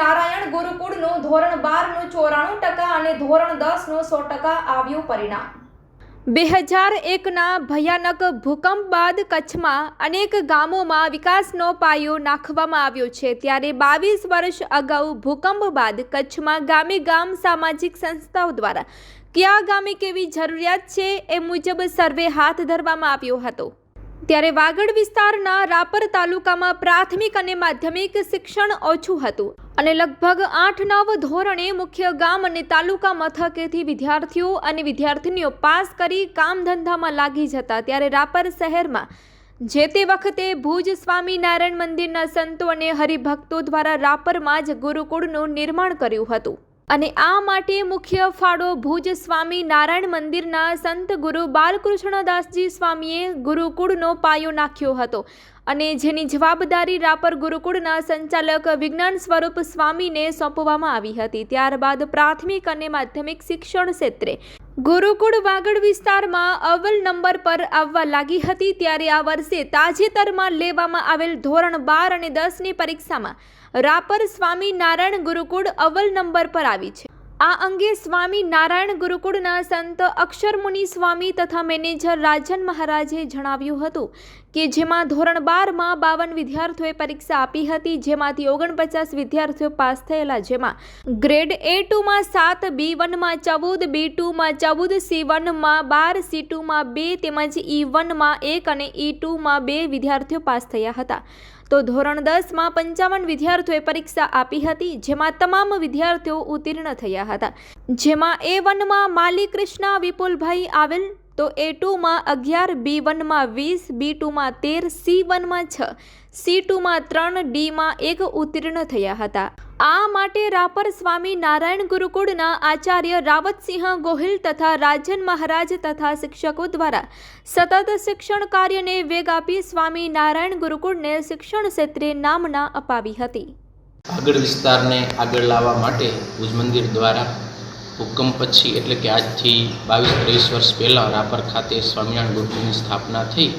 નારાયણ ગુરુકુળનું ધોરણ બારનું ચોરાણું ટકા અને ધોરણ દસનું સો ટકા આવ્યું પરિણામ. બે હજાર એકના ભયાનક ભૂકંપ બાદ કચ્છમાં અનેક ગામોમાં વિકાસનો પાયો નાખવામાં આવ્યો છે. ત્યારે બાવીસ વર્ષ અગાઉ ભૂકંપ બાદ કચ્છમાં ગામે ગામ સામાજિક સંસ્થાઓ દ્વારા, કયા ગામે કેવી જરૂરિયાત છે? એ મુજબ સર્વે હાથ ધરવામાં આવ્યો હતો. ત્યારે વાગડ વિસ્તારના રાપર તાલુકામાં પ્રાથમિક અને માધ્યમિક શિક્ષણ ઓછું હતું અને લગભગ આઠ નવ ધોરણે મુખ્ય ગામ અને તાલુકા મથકેથી વિદ્યાર્થીઓ અને વિદ્યાર્થીનીઓ પાસ કરી કામ ધંધામાં લાગી જતા ત્યારે રાપર શહેરમાં જે તે વખતે ભુજ સ્વામિનારાયણ મંદિરના સંતો અને હરિભક્તો દ્વારા રાપરમાં જ ગુરુકુળનું નિર્માણ કર્યું હતું. અને આ માટે મુખ્ય ફાળો ભુજ સ્વામી નારાયણ મંદિરના સંત ગુરુ બાલકૃષ્ણદાસજી સ્વામીએ ગુરુકુળનો પાયો નાખ્યો હતો. અને જેની જવાબદારી રાપર ગુરુકુળના સંચાલક વિજ્ઞાન સ્વરૂપ સ્વામીને સોંપવામાં આવી હતી. ત્યારબાદ પ્રાથમિક અને માધ્યમિક શિક્ષણ ક્ષેત્રે ગુરુકુળ વાગડ વિસ્તારમાં અવ્વલ નંબર પર આવવા લાગી હતી ત્યારે આ વર્ષે તાજેતરમાં લેવામાં આવેલ ધોરણ બાર અને દસની પરીક્ષામાં રાપર સ્વામી નારાયણ ગુરુકુળ અવ્વલ નંબર પર આવી છે. આ અંગે સ્વામી નારાયણ ગુરુકુળના સંત અક્ષરમુનિ સ્વામી તથા મેનેજર રાજન મહારાજે જણાવ્યું હતું કે જેમાં ધોરણ બારમાં બાવન વિદ્યાર્થીઓએ પરીક્ષા આપી હતી, જેમાંથી ઓગણપચાસ વિદ્યાર્થીઓ પાસ થયેલા, જેમાં ગ્રેડ એ ટુમાં સાત બી વનમાં ચૌદ બી ટુમાં ચૌદ સી વનમાં બાર સી ટુમાં બે, તેમજ ઈ વનમાં એક અને ઈ ટુમાં બે વિદ્યાર્થીઓ પાસ થયા હતા. તો ધોરણ દસમાં પંચાવન વિદ્યાર્થીઓએ પરીક્ષા આપી હતી, જેમાં તમામ વિદ્યાર્થીઓ ઉત્તીર્ણ થયા હતા. જેમાં એ વનમાં માલી કૃષ્ણા વિપુલભાઈ આવેલ તો એ ટુમાં અગિયાર બી વનમાં વીસ બી ટુમાં તેર સી વનમાં છ. સી ટુમાં ત્રણ ડીમાં એક ઉત્તીર્ણ થયા હતા. આ માટે રાપર સ્વામી નારાયણ ગુરુકુળના આચાર્ય રાવતસિંહ ગોહિલ તથા રાજન મહારાજ તથા શિક્ષકો દ્વારા સતત શિક્ષણ કાર્યને વેગ આપી સ્વામી નારાયણ ગુરુકુળને શિક્ષણ ક્ષેત્રે નામના અપાવી હતી. આગળ વિસ્તારને આગળ લાવવા માટે ભુજ મંદિર દ્વારા ભૂકંપ પછી, એટલે કે આજથી બાવીસ ત્રેવીસ વર્ષ પહેલાં રાપર ખાતે સ્વામિનારાયણ ગુરુકુળની સ્થાપના થઈ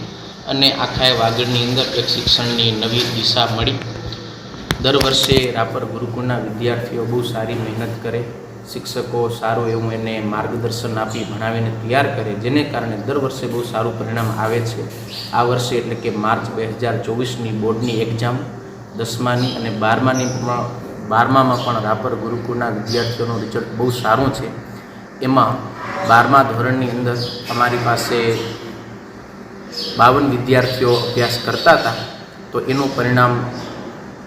અને આખા વાગડની અંદર એક શિક્ષણની નવી દિશા મળી. દર વર્ષે રાપર ગુરુકુળના વિદ્યાર્થીઓ બહુ સારી મહેનત કરે, શિક્ષકો સારું એવું એને માર્ગદર્શન આપી ભણાવીને તૈયાર કરે, જેને કારણે દર વર્ષે બહુ સારું પરિણામ આવે છે. આ વર્ષે એટલે કે માર્ચ બે હજાર ચોવીસની બોર્ડની એક્ઝામ દસમાની અને બારમાની બારમામાં પણ રાપર ગુરુકુળના વિદ્યાર્થીઓનું રિઝલ્ટ બહુ સારું છે. એમાં બારમા ધોરણની અંદર અમારી પાસે બાવન વિદ્યાર્થીઓ અભ્યાસ કરતા હતા. તો એનું પરિણામ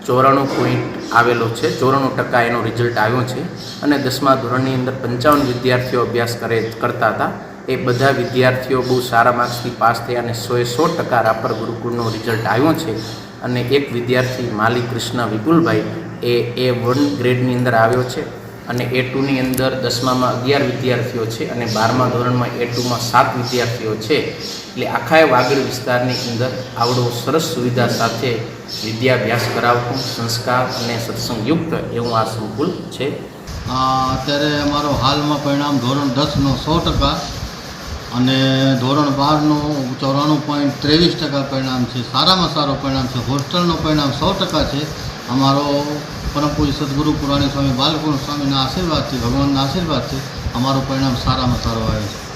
ચોરાણું પોઈન્ટ આવેલો છે. ચોરાણું ટકા એનો રિઝલ્ટ આવ્યો છે. અને દસમા ધોરણની અંદર પંચાવન વિદ્યાર્થીઓ અભ્યાસ કરે, કરતા હતા. એ બધા વિદ્યાર્થીઓ બહુ સારા માર્ક્સથી પાસ થયા અને સોએ સો ટકા રાપર ગુરુકુળનો રિઝલ્ટ આવ્યો છે. અને એક વિદ્યાર્થી માલી કૃષ્ણ વિપુલભાઈ એ એ વન ગ્રેડની અંદર આવ્યો છે અને એ ટુની અંદર દસમામાં અગિયાર વિદ્યાર્થીઓ છે અને બારમા ધોરણમાં એ ટુમાં સાત વિદ્યાર્થીઓ છે. એટલે આખા વાગડ વિસ્તારની અંદર આવડો સરસ સુવિધા સાથે વિદ્યાભ્યાસ કરાવતું સંસ્કાર અને સત્સંગયુક્ત એવું આ સંકુલ છે. અત્યારે અમારો હાલમાં પરિણામ ધોરણ દસનો સો ટકા અને ધોરણ બારનું ચોરાણું પોઈન્ટ ત્રેવીસ ટકા પરિણામ છે, સારામાં સારો પરિણામ છે, હોસ્ટેલનું પરિણામ સો ટકા છે. અમારો પરમ પૂજ્ય સદગુરુ પુરાણી સ્વામી બાલકૃષ્ણ સ્વામીના આશીર્વાદથી, ભગવાનના આશીર્વાદથી અમારું પરિણામ સારામાં સારું આવે છે.